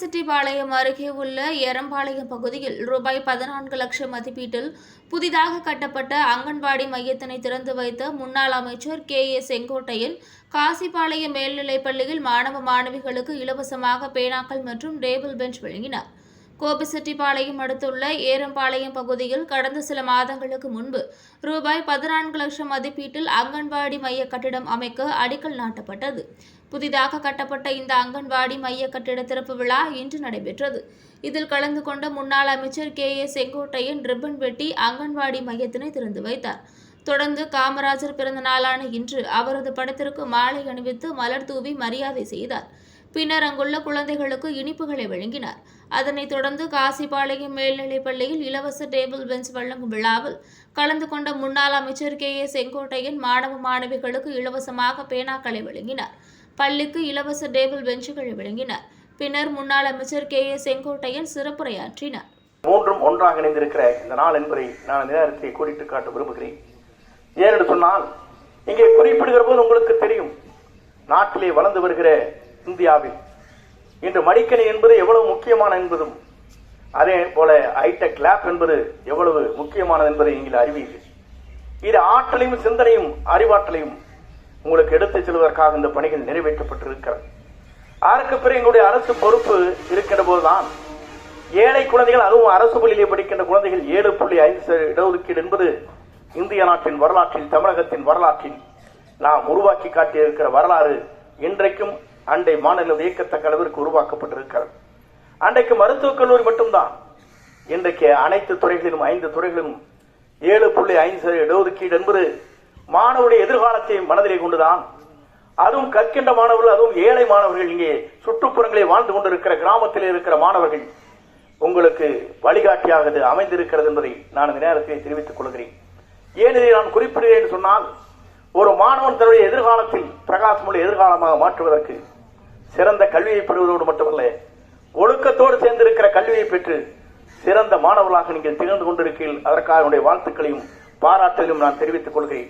சிட்டிபாளையம் அருகே உள்ள எரம்பாளையம் பகுதியில் ரூபாய் பதினான்கு லட்சம் மதிப்பீட்டில் புதிதாக கட்டப்பட்ட அங்கன்வாடி மையத்தினை திறந்து வைத்த முன்னாள் அமைச்சர் கே ஏ செங்கோட்டையன் காசிபாளையம் மேல்நிலைப் பள்ளியில் மாணவ மாணவிகளுக்கு இலவசமாக பேனாக்கள் மற்றும் டேபிள் பெஞ்ச் வழங்கினார். கோபிசெட்டிப்பாளையம் அடுத்துள்ள ஏரம்பாளையம் பகுதியில் கடந்த சில மாதங்களுக்கு முன்பு ரூபாய் பதினான்கு லட்சம் மதிப்பீட்டில் அங்கன்வாடி மைய கட்டிடம் அமைக்க அடிக்கல் நாட்டப்பட்டது. புதிதாக கட்டப்பட்ட இந்த அங்கன்வாடி மைய கட்டிட திறப்பு விழா இன்று நடைபெற்றது. இதில் கலந்து கொண்ட முன்னாள் அமைச்சர் கே. ஏ. செங்கோட்டையன் ரிப்பன் வெட்டி அங்கன்வாடி மையத்தினை திறந்து வைத்தார். தொடர்ந்து காமராஜர் பிறந்த நாளான இன்று அவரது படத்திற்கு மாலை அணிவித்து மலர் தூவி மரியாதை செய்தார். பின்னர் அங்குள்ள குழந்தைகளுக்கு இனிப்புகளை வழங்கினார். அதனைத் தொடர்ந்து காசிபாளையம் மேல்நிலைப் பள்ளியில் இலவச டேபிள் பெஞ்ச் வழங்கும் விழாவில் கலந்து கொண்ட முன்னாள் அமைச்சர் கே. ஏ. செங்கோட்டையன் மாணவ மாணவிகளுக்கு இலவசமாக பேனாக்களை வழங்கினார். பள்ளிக்கு இலவச டேபிள் பெஞ்சுகளை வழங்கினார். பின்னர் முன்னாள் அமைச்சர் கே. ஏ. செங்கோட்டையன் சிறப்புரையாற்றினார். மூன்றும் ஒன்றாக இணைந்திருக்கிற இந்த நாள் என்பதை நான் இந்த நேரத்தை கூறிட்டு காட்ட விரும்புகிறேன். ஏனென்று சொன்னால் இங்கே குறிப்பிடுகிற போது உங்களுக்கு தெரியும் நாட்டிலே வளர்ந்து வருகிற இந்தியாவில். இன்று மடிக்கணி என்பது எவ்வளவு முக்கியமான என்பதும் அதே போல ஹைடெக் லேப் என்பது எவ்வளவு முக்கியமானது என்பதை நீங்கள் அறிவீர்கள். இது ஆற்றலையும் சிந்தனையும் அறிவாற்றலையும் உங்களுக்கு எடுத்துச் செல்வதற்காக இந்த பணிகள் நிறைவேற்றப்பட்டிருக்கிறது. அதற்கு பிறகு எங்களுடைய அரசு பொறுப்பு இருக்கின்ற போதுதான் ஏழை குழந்தைகள் அதுவும் அரசு பள்ளியிலே படிக்கின்ற குழந்தைகள் ஏழு புள்ளி ஐந்து இடஒதுக்கீடு என்பது இந்திய நாட்டின் வரலாற்றில் தமிழகத்தின் வரலாற்றில் நாம் உருவாக்கி காட்டியிருக்கிற வரலாறு இன்றைக்கும் அண்டை மாநில வியக்கத்தக்க அளவிற்கு உருவாக்கப்பட்டிருக்கிறது. அன்றைக்கு மருத்துவக் கல்லூரி மட்டும்தான். இன்றைக்கு அனைத்து துறைகளிலும் ஐந்து துறைகளிலும் ஏழு புள்ளி ஐந்து சதவீத இடஒதுக்கீடு என்பது மாணவருடைய எதிர்காலத்தை மனதிலே கொண்டுதான். அதுவும் கற்கின்ற மாணவர்கள் அதுவும் ஏழை மாணவர்கள் இங்கே சுற்றுப்புறங்களை வாழ்ந்து கொண்டிருக்கிற கிராமத்தில் இருக்கிற மாணவர்கள் உங்களுக்கு வழிகாட்டியாக இது அமைந்திருக்கிறது என்பதை நான் இந்த நேரத்தில் தெரிவித்துக் கொள்கிறேன். ஏன் இதை நான் குறிப்பிடுகிறேன் சொன்னால் ஒரு மாணவன் தன்னுடைய எதிர்காலத்தில் பிரகாசமுள்ள எதிர்காலமாக மாற்றுவதற்கு சிறந்த கல்வியை பெறுவதோடு மட்டுமல்ல ஒழுக்கத்தோடு சேர்ந்திருக்கிற கல்வியை பெற்று சிறந்த மாணவர்களாக நீங்கள் திகழ்ந்து கொண்டிருக்கீர்கள். அதற்காக வாழ்த்துக்களையும் பாராட்டலையும் நான் தெரிவித்துக் கொள்கிறேன்.